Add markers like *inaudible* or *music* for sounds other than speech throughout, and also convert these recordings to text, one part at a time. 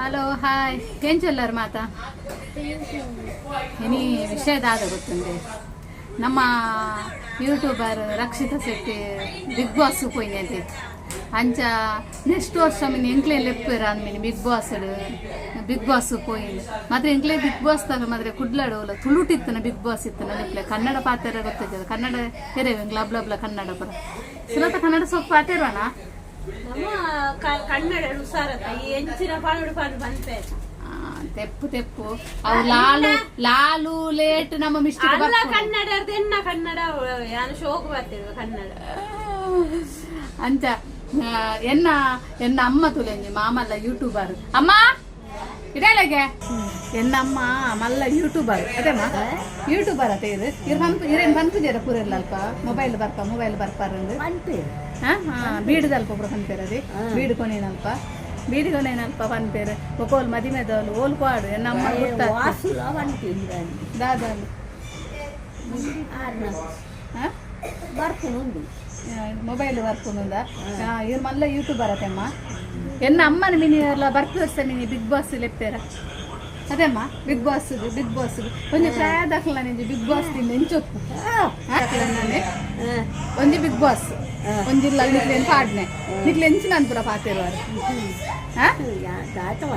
Hello hi ಏನ್ ಮಾತಾ? ಇನಿ ವಿಷಯದಾದ ಗೊತ್ತುಂಡೆ ನಮ್ಮ YouTuber Rakshitha Shetty Bigg Boss ಪೋಯಿನಿ ಅಂತಿತ್ತು ಅಂಚ ನೆಕ್ಸ್ಟ್ ವರ್ಷ ಮೀನು ಎಂಕ್ಲೆ ಲೆಪ್ಪರ ಅಂದ್ಮೇಲೆ ಬಿಗ್ ಬಾಸ್ ಬಿಗ್ ಬಾಸ್ ಪೋಯಿನ್ ಮಾತ್ರ ಎಂಕ್ಲೆ ಬಿಗ್ ಬಾಸ್ ತಗ ಮಾತ್ರ ಕುಡ್ಲಾಡೋಲ್ಲ ತುಳುಟಿತ್ತನ ಬಿಗ್ ಬಾಸ್ ಇತ್ತನ ಲೆಪ್ಲೆ ಕನ್ನಡ ಪಾತ್ರ ಗೊತ್ತಿದ್ದ ಕನ್ನಡ ತೆರೆವೆ ಲಬ್ ಲಬ್ಲ ಕನ್ನಡ ಪರ. ಸುಲತ ಕನ್ನಡ ಸ್ವಲ್ಪ ಪಾತಿರ್ವನಾ ಕನ್ನಡ ಈ ಎಂಚಿನ ಪಾಡು ಪಾಡು ಬಂತೆ. ಆ, ತೆಪ್ಪು ತೆಪ್ಪು. ಅವು ಲಾಲು ಲಾಲು ಲೇಟ್ ನಮ್ಮ ಮಿಸ್ಟೇಕ್ ಅಲ್ಲ ಕನ್ನಡ ಎನ್ನ ಕನ್ನಡ ಯಾನು ಶೋಕ ಬರ್ತಿರುವ ಕನ್ನಡ? ಅಂತ ಎನ್ನ ಎನ್ನ ಅಮ್ಮ ತುಲೆಂಜಿ ಮಾಮಲ್ಲ ಯೂಟ್ಯೂಬರ್ ಅಮ್ಮ! ಇಡಲೆಗೆ ಎನ್ನ ಅಮ್ಮ ಮಲ್ಲ ಯೂಟ್ಯೂಬರ್ ಅದೇಮ್ಮ ಯೂಟ್ಯೂಬರ್ ಅತ ಇದು. ಇರ್ ಪಂಪ್ ಇರೇನ್ ಜರ ಪೂರಲ್ಲ ಅಲ್ಪ? ಮೊಬೈಲ್ ಬರ್ಪ ಮೊಬೈಲ್ ಬರ್ಪಾರಂದು ಹಾ? ಹಾ ಬೀಡದಲ್ಪ ಒಬ್ರು ಪನ್ಪೇರದಿ ಬೀಡು ಕೊನೇನಲ್ಪ. ಬೀಡು ಕೊನೇನಲ್ಪ ಪನ್ಪೇರು ಒಕೋಲ್ ಮದಿಮೆದವಲು ಓಲ್ ಪಾಡು ಎನ್ನ ಅಮ್ಮ ಗೊತ್ತಾಗ್ತದೆ ದಾದಾಲು ಹಾ? ಬರ್ಕೊಂಡು ಮೊಬೈಲ್ ಬರ್ಕೊಂಡ ಇವ್ರು ಮಲ್ಲ ಯೂಟ್ಯೂಬರ್ ಅತ್ತಮ್ಮ ಎನ್ನ ಅಮ್ಮನ ಮಿನಿ ಎಲ್ಲ ಸರ್ ಮಿನಿ ಬಿಗ್ ಬಾಸ್ ಲೆಪ್ಪೇರ ಅದೇಮ್ಮ? ಬಿಗ್ ಬಾಸ್ ಬಿಗ್ ಬಾಸ್ ಒಂಜಿ ದಾಖಲ ನಿಂಜಿ ಬಿಗ್ ಬಾಸ್ ತಿಂದು ಎಂಚೊಪ್ಪು ನಾನೇ? ಒಂಜಿ ಬಿಗ್ ಬಾಸ್ ಒಂಜಿಲ್ಲ ನಿಕ್ಲೆನ್ ಪಾಡ್ನೆ ನಿಕ್ಲೆ ಎಂಚಿನ ಅನ್ಪುರ ಪಾತಿರುವಾರು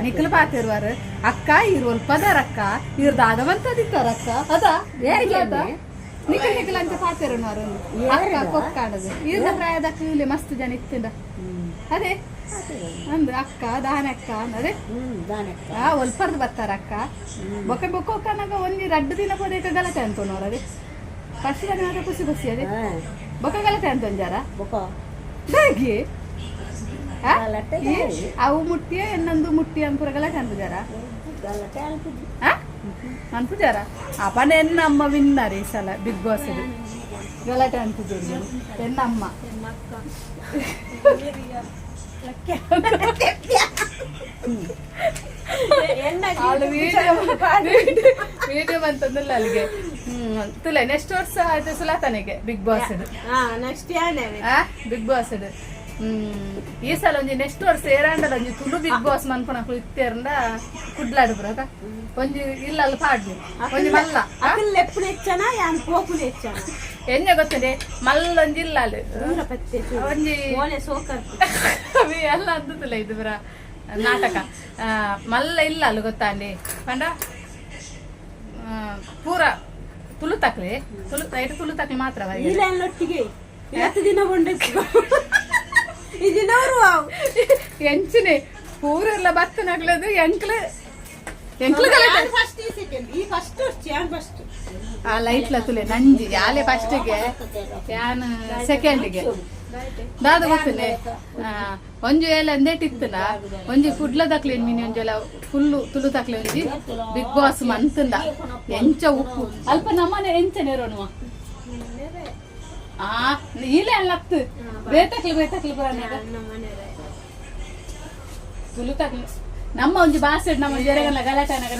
ನಿಕ್ಲು ಪಾತಿರುವಾರು ಅಕ್ಕ ಇರು ಒಲ್ಪದಾರ ಅಕ್ಕ. ಇವ್ರ ದಾದವಂತದಿತ್ತಾರ ಅಕ್ಕ. ಅದ? ಯಾರಿಗೆ ಅದ? ನಿಖಲ್ ನಿಖಲ್ ಅಂತ ಪಾತಿರೋನವರು ಅಕ್ಕ ಕೊಕ್ಕಾಡದು. ಇವ್ರ ಇಲ್ಲಿ ಮಸ್ತ್ ಜನ ಇತ್ತಿಂದ. ಅದೇ? ಅಂದ್ ಅಕ್ಕ ದಾನ ಅಕ್ಕ ಅದೇ ಹ್ಮ್ ದಾನಕ್ಕ. ಆ ಒಲ್ಪರ್ದು ಬರ್ತಾರ ಅಕ್ಕ ಬೊಕ್ಕ ಬೊಕ್ಕೊಕ್ಕನಾಗ ಒಂದಿ ರಡ್ಡು ದಿನ ಹೋದೇಕ ಗಲಾಟೆ ಅಂತನೋರು ಅದೇ ಫಸ್ಟ್ ದಿನ ಮಾತ್ರ ಖುಷಿ ಖುಷಿ ಅದೇ. ಹಾ. ಬೊಕ್ಕ ಗಲಾಟೆ ಅಂತಂಜಾರ ಬೊಕ ಹೇಗೆ? ಆ? ಗಲಾಟೆ ಈ ಅವು ಮುಟ್ಟಿಯ ಇನ್ನೊಂದು ಮುಟ್ಟಿ ಅನ್ಪುರ ಗಲಾಟೆ ಅಂತಜಾರ ಗಲಾಟೆ ಅಲ್ಪಿದ್ವಿ ಅನ್ಪುಜಾರ? ಅಪ್ಪನ ಎನ್ನ ಅಮ್ಮ ವಿನ್ನರ್ ಈ ಸಲ ಬಿಗ್ ಬಾಸ್ ಗಲಾಟೆ ಅಂತಿದ್ದು ಎನ್ನ ಅಮ್ಮ? *laughs* ಅಲ್ಲಿ ವಿಡಿಯೋ ಬಂತಂದಿಲ್ಲ ಅಲ್ಲಿಗೆ. ತುಲೆ ನೆಕ್ಸ್ಟ್ ವರ್ಷ ಆಯ್ತು ಸುಲಾತನಿಗೆ ಬಿಗ್ ಬಾಸ್ ಬಿಗ್ ಬಾಸ್ ಹ್ಮ್ ಈ ಸಲ ಒಂಜಿ ನೆಕ್ಸ್ಟ್ ವರ್ಷ ಏರಾಂಡದ ಒಂಜಿ ತುಳು ಬಿಗ್ ಬಾಸ್ ಮನ್ಪುನ ಕುಳಿತೇರಂಡ ಕುಡ್ಲಾಡು ಬರಕ ಒಂಜಿ ಇಲ್ಲ ಪಾಡ್ದು. ಪಾಡ್ಲಿ ಒಂಜಿ ಮಲ್ಲ. ಆ? ಅಕಲ್ ಎಪ್ಪು ಹೆಚ್ಚನ ಯಾನ್ ಪೋಪು ಹೆಚ್ಚನ? ಎಂಜ ಗೊತ್ತದೆ? ಮಲ್ಲ ಇಲ್ಲ ಅಲ್ಲಿ. ದೂರ ಪತ್ತೆ ಒಂಜಿ ಓನೆ ಸೋಕರ್. *laughs* ಅವಿ ಎಲ್ಲ ಅಂದತಿಲ್ಲ ಇದು ಬರ ನಾಟಕ. ಆ, ಮಲ್ಲ ಇಲ್ಲ ಅಲ್ಲಿ ಗೊತ್ತಾ ಅಲ್ಲಿ? ಪಂಡ? ಆ, ಪೂರ ತುಳು ತಕ್ಲಿ. ತುಳು ಐಟು ತುಳು ತಕ್ಲಿ ಮಾತ್ರ ಇಲ್ಲೊಟ್ಟಿಗೆ ಇವತ್ತು ದಿನ ಬಂದಿತ್ತು ಈ ದಿನ ಅವರು ಎಂಚಿನಿ. ಪೂರ ಎಲ್ಲ ಬತ್ತನಾಗ್ಲದು ನಗ್ಲದು ಎಂಕ್ಲು ಎಂಕ್ಲು ಗಲಾಟೆ ಫಸ್ಟ್ ಈ ಸೆಕೆಂಡ್ ಈ ಫಸ್ಟ್ ಯಾನ್ ಫಸ್ಟ್ ಆ ಲೈಟ್ಲ ತುಲೆ ನಂಜಿ ಯಾಲೆ ಫಸ್ಟಿಗೆ ಯಾನ್ ಸೆಕೆಂಡಿಗೆ ದಾದ ಗೊತ್ತಿಲ್ಲ ಒಂಜು ಎಲ್ಲ ಎಂದೇಟ್ ಇತ್ತಲ್ಲ ಒಂಜಿ ಕುಡ್ಲ ತಕ್ಲೆ ಮೀನಿ ಒಂಜೆಲ್ಲ ಫುಲ್ಲು ತುಳು ತಕ್ಲೆ ಒಂಜಿ ಬಿಗ್ ಬಾಸ್ ಮಂತಂದ. ಎಂಚ ಉಪ್ಪು. ಅಲ್ಪ ನಮ್ಮನೆ ಎಂಚ ನೆರೋಣುವ. ಆ ಇಲ್ಲೇ ಅಲ್ಲ ಹತ್ತು ಬೇತಕ್ಲೆ ಬೇತಕ್ಲೆ ಬರೋಣ ತುಳು ತಕ್ಲೆ. ನಮ್ಮ ಒಂಜಿ ಭಾಷೆ ನಮ್ಮ ಜರಗಲ್ಲ ಗಲಾಟೆನಾಗ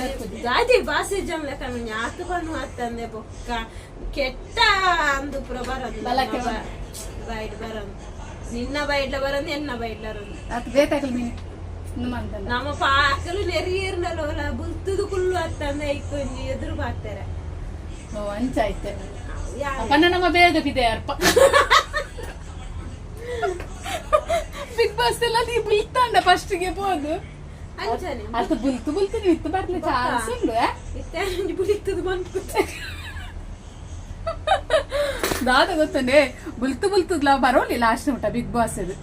ಗಾದಿ ಬಾಸಿ ಜಮ್ ಲೆಕ್ಕ ಮಂಜ ಆತು ಬನ್ನು ಅತ್ತಂದೆ ಬೊಕ್ಕ. ಕೆಟ್ಟ ಅಂದು ಬರದು ಬಲಕ್ಕೆ ಬೈಡ್ ಬರದು. ನಿನ್ನ ಬೈಡ್ಲ ಬರಂದು ಎನ್ನ ಬೈಡ್ಲ ಬರಂದು. ಅದು ಬೇತಕ್ಲೆ ಮೀನಿ. ನಮ್ಮ ಪಾಕಲು ನೆರಿಯರ್ನಲ್ಲ ಬುಲ್ತುದು ಕುಲ್ಲು ಅತ್ತಂದೆ ಇಕ್ಕೊಂಜಿ ಎದುರು ಬಾಕ್ತಾರೆ ಓ ಅಂಚ ಐತೆ ಯಾ- ಅಪ್ಪನ ನಮ್ಮ ಬೇಗ ಬಿದೆ ಅರ್ಪ. *laughs* ಬಿಗ್ ಬಾಸ್ ಎಲ್ಲ ನೀ ಬೀಳ್ತಾಂಡ ಫಸ್ಟ್ಗೆ ಹೋದು. ಅದು ತಾನೆ ಬುಲ್ತು ಬುಲ್ತು ಬುಲ್ತು ಲ ಬರೋಲಿಲ್ಲ ಆಷ್ಟೇ ಊಟ ಬಿಗ್ ಬಾಸ್ ಅದು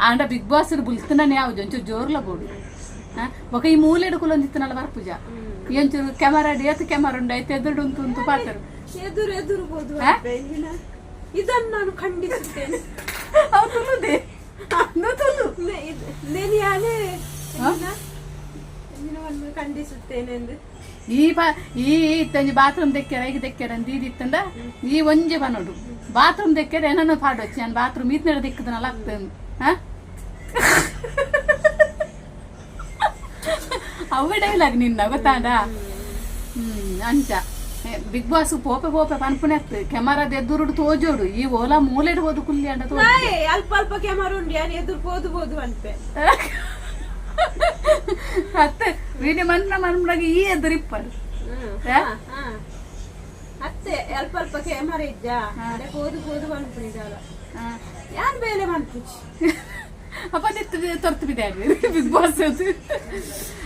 ಆ ಬಿಗ್ ಬಾಸ್ ಬುಲ್ತುನನೇ ಅವ ಜೋ ಜೋರla ಹಾ ಒಕೀ ಮೂಲೆಡು ಕೊಲಂತಿನಲ ಬರ ಪೂಜಾ. ಕ್ಯಾಮೆರಾ ರೆ ಯಾತ ಕ್ಯಾಮೆರಾ ಉಂಡೈ ತದು ದುನ್ತುನ್ತು ಪಾತರು. ಎದುರೆ ಎದುರೆ ಬೋದುವ ನಾನು ಖಂಡಿಸುತ್ತೇನೆ. *laughs* ಈ ಬಾ ಈ ಇತ್ತಂಜಿ ಬಾತ್ರೂಮ್ ದೆಕ್ಕೆರ ಈಗ ದಕ್ಕೆ ಅಂತ ಇದಿತ್ತಂದ ಈ ಒಂಜಿ ಬನೋಡು ಬಾತ್ರೂಮ್ ದಕ್ಕೆ ಏನನ್ನ ಪಾಡೊಚ್ಚಿ ನಾನು ಬಾತ್ರೂಮ್ ಈತ್ನೆಡ ದಿಕ್ಕದನಲ್ಲ ಆಗ್ತದೆ ಹಾ? ಅವ ಡೈಲಾಗ್ ನಿನ್ನ ಗೊತ್ತಾಡ ಹ್ಮ್ ಅಂಚ ಬಿಗ್ ಬಾಸ್ ಪೋಪೆ ಪೋಪೆ ಪನ್ಪುನೆ ಆಗ್ತದೆ. ಕೆಮರಾದ ಎದುರುಡು ತೋಜೋಡು. ಈ ಓಲಾ ಮೂಲೆಡ್ ಹೋದು ಕುಲ್ಲಿ ಅಂಡ ಅಲ್ಪ ಅಲ್ಪ ಕ್ಯಾಮರಾ ಉಂಡಿ ಎದುರು ಪೋದು ಬೋದು ಅನ್ಪೆ *laughs* *laughs* ಅತ್ತೆ ವಿನಿ ಮಂತ್ರ ಮನ್ಮ್ರಾಗ ಈ ಎದುರು ಇಪ್ಪರು. ಹ್ಮ್. ಹಾ? ಹಾ, ಹಾ. ಅತ್ತೆ ಅಲ್ಪ ಅಲ್ಪ ಕ್ಯಾಮರಾ ಇದ್ದ ಕೂದು ಓದು ಬಂದ್ಬಿಡಿದಾಳ ಯಾನ್ ಬೇಲೆ ಬಂದ್ಪುಚ್ಚಿ *laughs* ಅಪ್ಪ ತೊರ್ತು ಬಿದ್ದಾಡ್ರಿ *laughs* ಬಿಗ್ ಬಾಸ್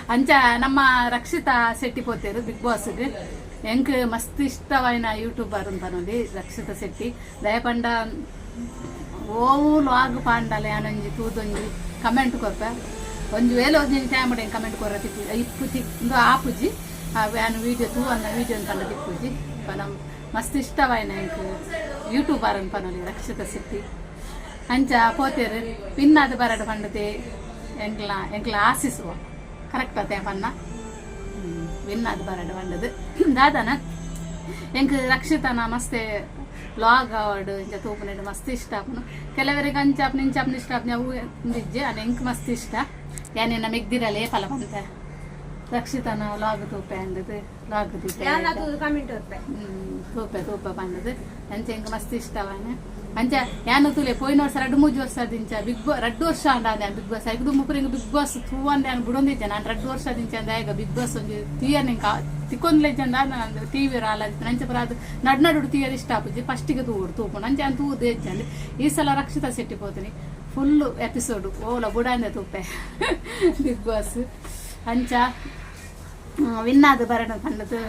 ಅಂಚ ನಮ್ಮ ರಕ್ಷಿತಾ ಶೆಟ್ಟಿ ಪೋತೇರು ಬಿಗ್ ಬಾಸ್ಗೆ ಎಂಕ್ ಮಸ್ತ್ ಇಷ್ಟವಾಯಿನ ಯೂಟ್ಯೂಬರ್ ಅಂತ ನೋಡಿ ರಕ್ಷಿತಾ ಶೆಟ್ಟಿ. ದಯಪಂಡ ಓವು ಲಾಗ್ ಪಾಂಡಲೆ ಯಾನೊಂಜಿ ತೂದೊಂಜಿ ಕಮೆಂಟ್ ಕೊರ್ಪ ಒಂಜಿ ವೇಲೆ ಒಂಜಿ ಟೈಮ್ ಕಮೆಂಟ್ ಕೊರ ತಿಪ್ಪು ಇಪ್ಪು ತಿ ಆಪುಜಿ ಆ ವ್ಯಾನ್ ವೀಡಿಯೋ ತೂ ಅನ್ನ ವೀಡಿಯೋ ಅಂತ ತಿಪ್ಪುಜಿ ಪನ ಮಸ್ತ್ ಇಷ್ಟವಾಯಿನ ಎಂಕ್ ಯೂಟ್ಯೂಬರ್ ಅಂತ ರಕ್ಷಿತ ಶೆಟ್ಟಿ ಅಂಚ ಪೋತೇರು, ಪಿನ್ನಾದ ಬರಡು ಪಂಡತೆ, ಎಂಕ್ಲ ಎಂಕ್ಲ ಆಶಿಸುವ ಕರೆಕ್ಟ್ ಅತ್ತೆ ಪನ್ನ ವಿನ್ನಾದ ಬರಡು ಪಂಡದು. ದಾದನ, ಎಂಕ್ ರಕ್ಷಿತನ ಮಸ್ತೆ ಲಾಗ್ ಆವಡ್ ಇಂಚ ತೂಪುನೆಡು ಮಸ್ತ್ ಇಷ್ಟ ಆಪುನು. ಕೆಲವರಿಗೆ ಇಂಚ ಆಪುನ ಇಷ್ಟ ಆಪ್ನ ಅವು ನಿಜ್ಜೆ ಅನ್ ಎಂಕ್ ಮಸ್ತ್ ಇಷ್ಟ. ಯಾನೇನ ಮೆಗ್ದಿರಲೇ ಫಲ ಬಂತ ರಕ್ಷಿತನ ಲಾಗ್ ತೂಪೆ ಅಂದದು ಲಾಗ್ ಹ್ಮ್, ತೂಪೆ ತೂಪ ಬಂದದು ಅಂಚ ಎಂಕ್ ಮಸ್ತ್ ಇಷ್ಟವಾನೆ ಅಂಚ, ಯಾನು ತೂಲೆ ಪೋಯಿನ ವರ್ಷ ಎರಡು ಮೂಜಿ ವರ್ಷ ದಿಂಚ, ಬಿಗ್ ಬಾಸ್ ರಡ್ಡು ವರ್ಷ ಅಂಡ ಬಿಗ್ ಬಾಸ್ ಐದು ಮುಪ್ಪರಿಂಗ್ ಬಿಗ್ ಬಾಸ್ ತೂ ಅಂದೆ ನಾನು ಬಿಡೊಂದಿದ್ದೆ ನಾನು ರಡ್ಡು ವರ್ಷ ದಿಂಚ ಅಂದ ಈಗ ಬಿಗ್ ಬಾಸ್ ಒಂಜಿ ತೀಯ ನಿಂಗೆ ತಿಕ್ಕೊಂದ್ಲೆ ಚಂದ ನಾನು ಟಿವಿ ರಾಲ ನಂಚ ಪರ ಅದು ನಡ್ ನಡು ತೀಯದ ಇಷ್ಟ ಆಪುಜಿ ಫಸ್ಟಿಗೆ ತೂಡು ತೂಪು ನಂಚ ಅಂತ ತೂದು ಹೆಚ್ಚಂದು ಈ ಸಲ ರಕ್ಷಿತಾ ಶೆಟ್ಟಿ ಪೋತೀನಿ. ಫುಲ್ ಎಪಿಸೋಡ್ ಓಲ ಬುಡಾಂದೆ ತೂಪೆ. *laughs* Big Boss. ಅಂಚ ವಿನ್ನಾದ ಬರಣ ಪಂಡದು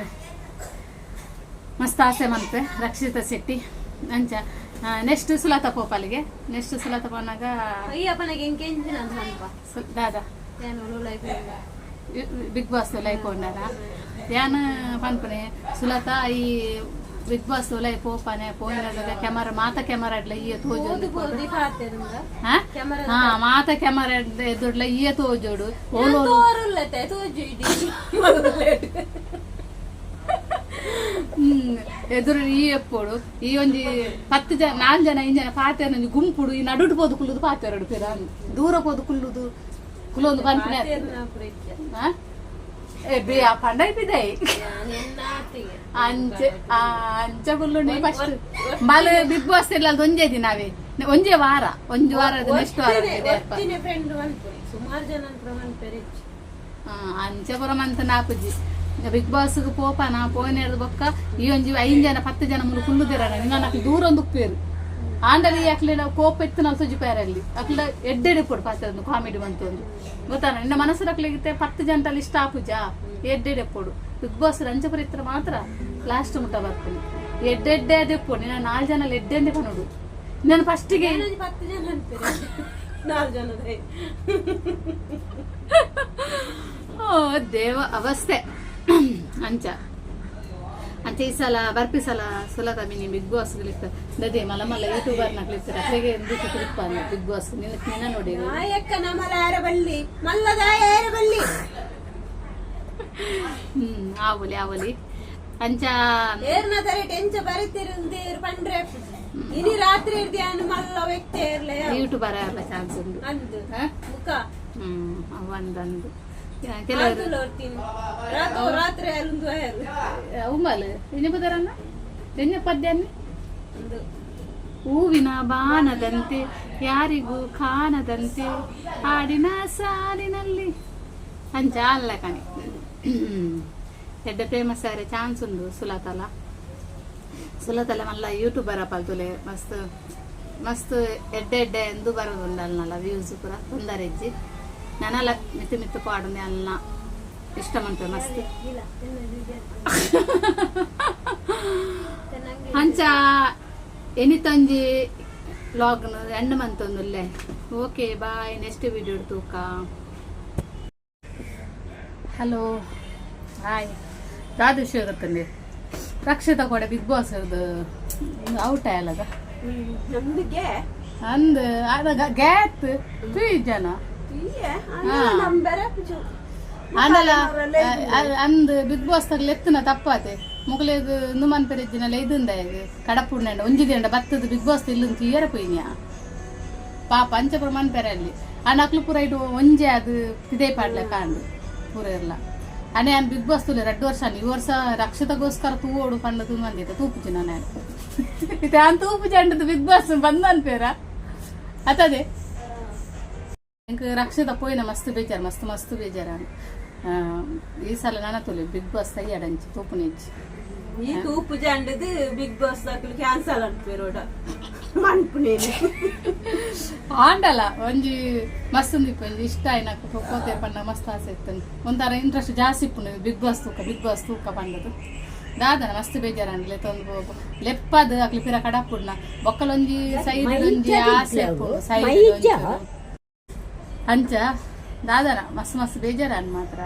ಮಸ್ತ್ ಆಸೆ ಮನ್ಪೆ ರಕ್ಷಿತಾ ಶೆಟ್ಟಿ. ಅಂಚ ನೆಕ್ಸ್ಟ್ ಸುಲತ ಪೋಪಾಲಿಗೆ ನೆಕ್ಸ್ಟ್ ಸುಲತ ಪೋನಾಗ ಅಂತ ಸು- ದಾದ. ಬಿಗ್ ಬಾಸ್ ಲೈಫ್ ಉಂಡಾರ ಯಾನ ಪನ್ಪನೆ ಸುಲತ ಈ ಬಿಗ್ ಬಾಸ್ ಲೈಫ್ ಪೋಪನೆ ಕ್ಯಾಮರಾ ಮಾತ ಕ್ಯಾಮರಾ ಇಡ್ಲ ಈ ಓದು ತೋಜೋಡು ಹಾ? ಮಾತ ಕ್ಯಾಮರಾ ಎದುಡ್ಲ ಈ ತೋಜೋಡು *laughs* ತೋರುಲ್ಲತೆ ತೋಜು ಇಡಿ ಹ್ಮ್ ಎದುರು ಈ ಎಪ್ಪೋಡು ಈ ಒಂಜಿ ಪತ್ತು ಜನ ನಾಲ್ಕು ಜನ ಇಂಜನ ಪಾತೆ ಒಂಜಿ ಗುಂಪುಡು ಈ ನಡುಡು ಪೋದು ಕುಲ್ಲುದು ಪಾತೆ ಎರಡು ಪೇರ ದೂರ ಪೋದು ಕುಲ್ಲುದು ಕುಲ್ಲೊಂದು ಪನ್ಪನೆ ಹಾ? ಏ ಬೇ ಆ ಪಂಡ ಇದ್ದಿದೆ ಅಂಚೆ ಆ ಅಂಚ ಕುಲ್ಲುಂಡಿ ಫಸ್ಟ್ ಬಾಲ ಬಿಗ್ ಬಾಸ್ ಇಲ್ಲ ಅದು ಒಂಜೇ ದಿನವೇ ಒಂಜೇ ವಾರ ಒಂಜು ವಾರದ ನೆಕ್ಸ್ಟ್ ವಾರ ಇದೆ ಅಪ್ಪ. ಫ್ರೆಂಡ್ ಅನ್ಪುರಿ ಸುಮಾರು ಜನ ಅನ್ಪುರಿ ಆ, ಅಂಚಪುರ ಮಂತ ಬಾಸ್ಗೆ ಪೋಪ ನಾ ಪೋನ್ ಹೇಳಿದ ಬೊಕ್ಕ ಈ ಒಂಜಿ ಐದು ಜನ ಪತ್ತು ಜನ ಮುಂದೆ ಕುಲ್ಲುದಿರ ನನಗೆ ದೂರ ಒಂದು ಉಪ್ಪೇರು. ಆಂಡಲಿ ಅಕ್ಲೆ ನಾವು ಕೋಪ ಎತ್ತು ನಾವು ಸುಜಿ ಪೇರಲ್ಲಿ ಅಕ್ಲ ಎಡ್ಡೆಡೆ ಕೊಡು ಪಾತ್ರ ಒಂದು ಕಾಮಿಡಿ ಬಂತು ಒಂದು. ಗೊತ್ತಾನ ನಿನ್ನ ಮನಸ್ಸು ಅಕ್ಲಿಗಿತ್ತೆ ಪತ್ತು ಜನರಲ್ಲಿ ಇಷ್ಟ ಆಪುಜ ಎಡ್ಡೆಡೆ ಕೊಡು ಬಿಗ್ ಬಾಸ್ ರಂಜಪುರ ಇತ್ರ ಮಾತ್ರ ಲಾಸ್ಟ್ ಮುಟ್ಟ ಬರ್ತೀನಿ ಎಡ್ಡೆಡ್ಡೆ ಅದೇ ಕೊಡು ನಿನ್ನ ನಾಲ್ಕು ಜನ ಎಡ್ಡೆಂದೆ ಕೊಡು ನಾನು ಫಸ್ಟಿಗೆ ಪತ್ತು ಜನ ನಾಲ್ಕು ಜನದ. ಓ ದೇವ ಅವಸ್ಥೆ. ಅಂಚ. ಅಂಚ ಈ ಸಲ ಬರ್ಪಿ ಸಲ ಸುಲತ ಮಿನಿ ಬಿಗ್ ಬಾಸ್ ಗಳಿತ್ತ ದದೆ ಮಲ ಮಲ್ಲ ಯೂಟ್ಯೂಬರ್ ನಕ್ಲಿರ್ತಾರೆ ಅಲ್ಲಿಗೆ ಎಂದು ತಿರುಪ ಬಿಗ್ ಬಾಸ್. ನಿನ್ನ ನಿನ್ನ ನೋಡಿ ನಾಯಕ್ಕ ನಮಲ ಯಾರ ಬಳ್ಳಿ ಮಲ್ಲದ ಯಾರ ಬಳ್ಳಿ ಹ್ಮ್ ಆವಲಿ ಆವಲಿ. ಅಂಚ. ಏರ್ನ ತರ ಟೆಂಚ ಬರೀತಿರುಂದೇರು ಪಂಡ್ರೆ. ಇನಿ ರಾತ್ರಿ ಇರ್ದಿಯಾನು ಮಲ್ಲ ವ್ಯಕ್ತಿ ಇರ್ಲೆ? ಯೂಟ್ಯೂಬರ್ ಎಲ್ಲ ಚಾನ್ಸ್ ಉಂಟು. ಅಂದು. ಹ? ಮುಖ. ಹ್ಮ್ ಒಂದಂದು ಕೆಲವರು. ಎನ್ನ ಹೂವಿನ ಬಾನದಂತೆ ಯಾರಿಗೂ ಕಾಣದಂತೆ ಹಾಡಿನ ಸಾಲಿನಲ್ಲಿ. ಅಂಚ ಅಲ್ಲ ಕಣೆ. ಎಡ್ಡ ಫೇಮಸ್ ಆರೆ ಚಾನ್ಸ್ ಉಂಡು ಸುಲತಲ. ಸುಲತಲ ಮಲ್ಲ ಯೂಟ್ಯೂಬರ್ ಪಲ್ತುಲೆ ಮಸ್ತ್ ಮಸ್ತ್ ಎಡ್ಡೆ ಎಡ್ಡೆ ಎಂದು ಬರೋದು ಅಲ್ಲ ವ್ಯೂಸ್ ಪೂರ. ತೊಂದರೆ ಇಜ್ಜಿ ಮಿತ್ತು ಪಾಡುಂದೆ ಅಲ್ಲ. ಇಷ್ಟ ಮಂತೆ ಮಸ್ತ್ ಇಲ್ಲ ಚೆನ್ನಾಗಿ ಅಂಚ ಎನಿತೊಂಜಿ ಲಾಗ್ನು ಎಂಡ್ ಮಂತೊಂದುಲ್ಲೆ ಓಕೆ ಬಾಯ್ ನೆಕ್ಸ್ಟ್ ವಿಡಿಯೋ ತೂಕ. ಹಲೋ ಹಾಯ್ ದಾದ ವಿಷಯ ಗೊತ್ತಂದೆ ರಕ್ಷಿತ ಕೂಡ ಬಿಗ್ ಬಾಸ್ ಔಟ್ ಆಯಲ್ಲದ ಅಂದ್. ಅದ ಗ್ಯಾತ್ ಜನ. ಆಂಡಲ ಅಂದ್ ಬಿಗ್ ಬಾಸ್ ತಗ್ಲ ಎತ್ತನ ತಪ್ಪಾತೆ. ಮುಗಲೇದು ನುಮನ್ ಪೆರಿಜಿನಲ್ಲ ಇದುಂದ ಕಡಪುಂಡ ಒಂಜಿ ದಿಂಡ ಬತ್ತದ ಬಿಗ್ ಬಾಸ್ ಇಲ್ಲೂ ಕ್ಲಿಯರ್ ಪೋಯ್ನ್ಯಾ ಪಾಪ ಅಂಚಪುರ ಮನ್ಪೆರೆ ಅಲ್ಲಿ ಆ ನಕ್ಲು ಪೂರ ಇಡು ಒಂಜೆ ಅದು ಇದೇ ಪಾಡ್ಲ ಕಾಂಡು ಪೂರ ಇರ್ಲ. ಅನೆ ಅನ್ ಬಿಗ್ ಬಾಸ್ ತುಲೆ ಎರಡು ವರ್ಷ ಈ ವರ್ಷ ರಕ್ಷತಗೋಸ್ಕರ ತೂವೋಡು ಪಂಡ ತುಂಬಂದಿದ್ದೆ ತೂಪುಜಿ ನಾನು ಇದು ಅನ್ ತೂಪುಜಿ ಅಂಡದು ಬಿಗ್ ಬಾಸ್ ಬಂದ ಅನ್ಪೇರ ಅತದೆ ಎಂಕ್ ರಕ್ಷಿತ ಪೋಯಿನ ಮಸ್ತ್ ಬೇಜಾರ್ ಮಸ್ತ್ ಮಸ್ತ್ ಬೇಜಾರ ಈ ಸಲ ನಾನು ತೊಲೆ ಬಿಗ್ ಬಾಸ್ ತಯ್ಯಾಡಂಚಿ ತೂಪುನೆಚ್ಚಿ ಈ ತೂಪು ಜಂಡದು ಬಿಗ್ ಬಾಸ್ ದಾಖಲು ಕ್ಯಾನ್ಸಲ್ ಅನ್ಪೇರೋಡ ಮನ್ಪುನೇನು ಆಂಡಲ ಒಂಜಿ ಮಸ್ತ್ ಉಂದಿಪ್ಪು ಒಂಜಿ ಇಷ್ಟ ಆಯ್ನಕ್ಕ ಪೋತೆ ಪಂಡ ಮಸ್ತ್ ಆಸೆ ಇತ್ತು ಒಂಥರ ಇಂಟ್ರೆಸ್ಟ್ ಜಾಸ್ತಿ ಇಪ್ಪುನು ಬಿಗ್ ಬಾಸ್ ತೂಕ ಬಿಗ್ ಬಾಸ್ ತೂಕ ಪಂಡದು ದಾದನ ಮಸ್ತ್ ಬೇಜಾರನ್ಲೆ ತೊಂದು ಲೆಪ್ಪದ ಅಕ್ಲಿ ಪಿರ ಕಡಪುಡ್ನ ಬೊಕ್ಕಲೊಂಜಿ ಸೈಡ್ ಒಂಜಿ ಆಸೆ ಸೈಡ್ ಅಂಚ ದಾದನ ಮಸ್ತ್ ಮಸ್ತ್ ಬೇಜಾರನ್ ಮಾತ್ರ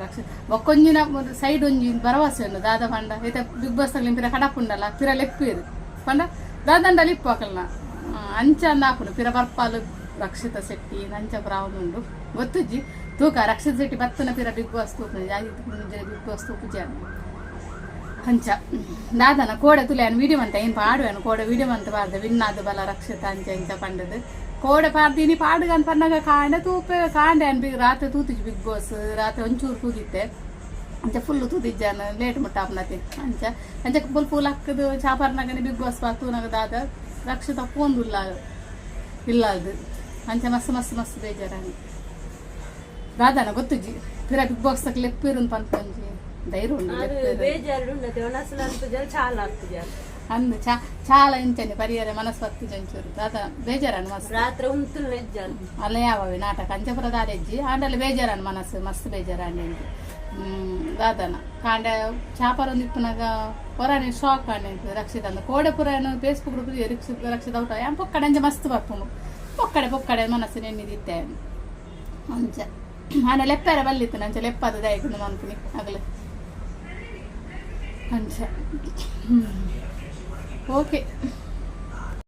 ರಕ್ಷ ಬೊಕ್ಕೊಂಜಿನ ಸೈಡ್ ಒಂಜಿ ಭರವಸೆ ಉಂಡು ದಾದ ಪಂಡ ಐತ ಬಿಗ್ ಬಾಸ್ ತಗ್ಲಿ ಪಿರ ಕಡಪುಂಡಲ್ಲ ಪಿರ ಲೆಪ್ಪೇರು ಪಂಡ ದಾದಂಡ ಲಿಪ್ಪು ಅಕಲ್ನ ಅಂಚ ಅಂದಾಪುನು ಪಿರ ಬರ್ಪಾಲು ರಕ್ಷಿತ ಶೆಟ್ಟಿ ನಂಚ ಪ್ರಾವನ್ ಉಂಡು ಗೊತ್ತುಜ್ಜಿ ತೂಕ ರಕ್ಷಿತ ಶೆಟ್ಟಿ ಬತ್ತನ ಪಿರ ಬಿಗ್ ಬಾಸ್ ತೂಕ ಜಾಗಿ ಬಿಗ್ ಬಾಸ್ ತೂಕು ಜಾನ ಅಂಚ ದಾದನ ಕೋಡೆ ತುಲೆಯನ್ನು ವಿಡಿಯೋ ಅಂತ ಏನು ಪಾಡುವೆನು ಕೋಡೆ ವಿಡಿಯೋ ಅಂತ ಪಾಡ್ದೆ ವಿನ್ನಾದ ಬಲ ರಕ್ಷಿತ ಅಂಚ ಇಂಚ ಪಂಡದು ಕೋಡೆ ಪಾಡ್ದೀನಿ ಪಾಡುಗನ್ ಪಂಡಾಗ ಕಾಂಡ ತೂಪೆ ಕಾಂಡೆ ಅನ್ಬಿ ರಾತ್ರಿ ತೂತಿಜ್ ಬಿಗ್ ಬಾಸ್ ರಾತ್ರಿ ಒಂಚೂರು ತೂದಿತ್ತೆ ಅಂಚ ಫುಲ್ ತೂದಿಜ್ಜಾನ ಲೇಟ್ ಮುಟ್ಟಾಪ್ನತಿ ಅಂಚ ಅಂಚ ಫುಲ್ ಫುಲ್ ಹಾಕದು ಚಾಪರ್ನಾಗನೆ ಬಿಗ್ ಬಾಸ್ ಪಾತೂನಾಗ ದಾದ ರಕ್ಷಿತ ಪೋಂದುಲ್ಲ ಇಲ್ಲ ಅದು ಅಂಚ ಮಸ್ತ್ ಮಸ್ತ್ ಮಸ್ತ್ ಬೇಜಾರಾಗಿ. ದಾದನ ಗೊತ್ತುಜ್ಜಿ? ಪಿರ ಬಿಗ್ ಬಾಸ್ ತಕ್ಕ ಲೆಪ್ಪಿರು ಪನ್ಪಂಜಿ ಧೈರ್ಯ ಉಂಡು ಬೇಜಾರು ಲೆಪ್ಪೇರು. ಬೇಜಾರು ಉಂಡತೆ ಒಣಸಲ ಅನ್ಪುಜ ಚಾಲ ಆಗ್ತದೆ ಅಂದ್ ಚಾ ಚಾಲ ಇಂಚನೆ ಪರಿಹಾರ ಮನಸ್ವತ್ತಿ ಜಂಚೂರು ದಾದ ಬೇಜಾರನ್ ಮಸ್ತ್ ರಾತ್ರಿ ಉಂತುಲ್ ನೆಜ್ಜಲ್ ಅಲ್ಲ ಯಾವವಿ ನಾಟಕ ಅಂಚಪುರ ದಾರೆಜ್ಜಿ ಆಂಡಲ್ಲಿ ಬೇಜಾರನ್ ಮನಸ್ಸು ಮಸ್ತ್ ಬೇಜಾರಾಂಡಿ ಹ್ಮ್ ದಾದನ ಕಾಂಡ ಚಾಪರ ನಿಪ್ಪನಾಗ ಹೊರನೆ ಶಾಕ್ ಆಂಡಿ ರಕ್ಷಿತ ಅಂದ ಕೋಡೆ ಪುರ ಏನು ಫೇಸ್ಬುಕ್ ಗ್ರೂಪ್ ರಕ್ಷಿತ ರಕ್ಷಿತ ಔಟ ಯಾನ್ ಪೊಕ್ಕಡೆ ಅಂಚ ಮಸ್ತ್ ಬರ್ಪುಂಡು ಪೊಕ್ಕಡೆ ಪೊಕ್ಕಡೆ ಮನಸ್ಸು ನೆನ್ನಿದಿತ್ತೆ ಅಂಚ ಆನೆ ಲೆಪ್ಪರ ಬಲ್ಲಿತ್ತು ನಂಚ ಲೆಪ್ಪದ ದಯಕೊಂಡು ಅನ್కుని ಆಗಲಿ ಅಂಚ ಓಕೆ